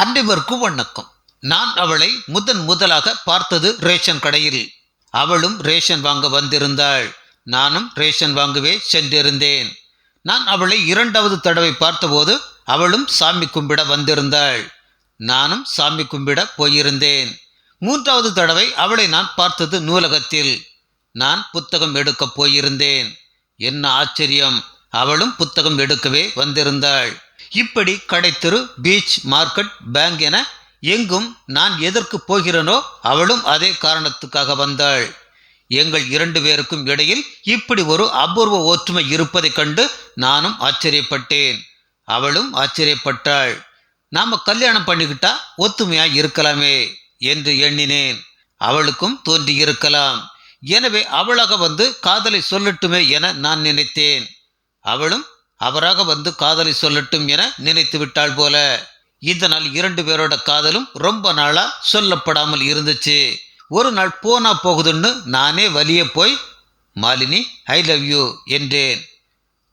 அனைவருக்கும் வணக்கம் நான் அவளை முதன் முதலாக பார்த்தது ரேஷன் கடையில். அவளும் ரேஷன் வாங்க வந்திருந்தாள். நானும் ரேஷன் வாங்கவே சென்றிருந்தேன். நான் அவளை இரண்டாவது தடவை பார்த்தபோது அவளும் சாமி கும்பிட வந்திருந்தாள். நானும் சாமி கும்பிட போயிருந்தேன். மூன்றாவது தடவை அவளை நான் பார்த்தது நூலகத்தில். நான் புத்தகம் எடுக்கப் போயிருந்தேன். என்ன ஆச்சரியம்! அவளும் புத்தகம் எடுக்கவே வந்திருந்தாள். இப்படி கடைத்தெரு பீச் மார்க்கெட் பேங்க் என எங்கும் நான் எதற்கு போகிறேனோ அவளும் அதே காரணத்துக்காக வந்தாள். எங்கள் இரண்டு பேருக்கும் இடையில் இப்படி ஒரு அபூர்வ ஒற்றுமை இருப்பதைக் கண்டு நானும் ஆச்சரியப்பட்டேன். அவளும் ஆச்சரியப்பட்டாள். நாம் கல்யாணம் பண்ணிக்கிட்டா ஒத்துமையாய் இருக்கலாமே என்று எண்ணினேன். அவளுக்கும் தோன்றியிருக்கலாம். எனவே அவளாக வந்து காதலை சொல்லட்டுமே என நான் நினைத்தேன். அவளும் அவராக வந்து காதலை சொல்லட்டும் என நினைத்து விட்டாள் போல. இதனால் இரண்டு பேரோட காதலும் ரொம்ப நாளா சொல்லப்படாமல் இருந்துச்சு. ஒரு நாள் போனா போகுதுன்னு நானே வலிய போய் மாலினி ஐ லவ் யூ என்றேன்.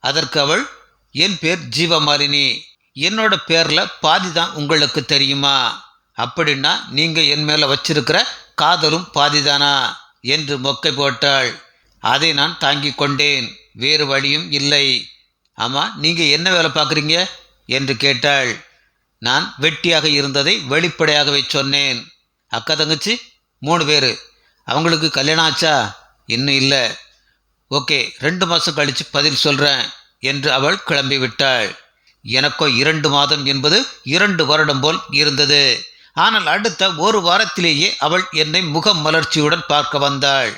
அதற்கு அவள் என் பேர் ஜீவமாலினி என்னோட பேரில் பாதி தான் உங்களுக்கு தெரியுமா? அப்படின்னா நீங்கள் என் மேலே வச்சிருக்கிற காதலும் பாதிதானா என்று மொக்கை போட்டாள். அதை நான் தாங்கிக் கொண்டேன். வேறு வழியும் இல்லை. ஆமாம் நீங்கள் என்ன வேலை பார்க்குறீங்க? என்று கேட்டாள். நான் வெட்டியாக இருந்ததை வெளிப்படையாகவே சொன்னேன். அக்கா தங்கச்சி மூணு பேர். அவங்களுக்கு கல்யாணம் ஆச்சா? இன்னும் இல்லை. ஓகே ரெண்டு மாதம் கழித்து பதில் சொல்கிறேன் என்று அவள் கிளம்பி விட்டாள் எனக்கோ இரண்டு மாதம் என்பது இரண்டு வருடம் போல் இருந்தது. ஆனால் அடுத்த ஒரு வாரத்திலேயே அவள் என்னை முகம் மலர்ச்சியுடன் பார்க்க வந்தாள்.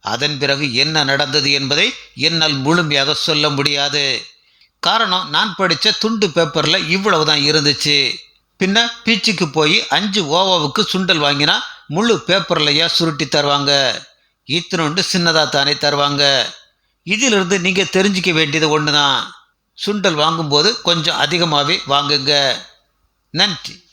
அதன் பிறகு என்ன நடந்தது என்பதை என்னால் முழுமையாக சொல்ல முடியாது. காரணம் நான் படித்த துண்டு பேப்பரில் இவ்வளவு தான் இருந்துச்சு. பின்ன பீச்சுக்கு போய் அஞ்சு ஓவாவுக்கு சுண்டல் வாங்கினா முழு பேப்பர்லையா சுருட்டி தருவாங்க. இத்தினொண்டு சின்னதாக தானே தருவாங்க. இதிலிருந்து நீங்கள் தெரிஞ்சிக்க வேண்டியது ஒன்று தான் சுண்டல் வாங்கும்போது கொஞ்சம் அதிகமாகவே வாங்குங்க. நன்றி.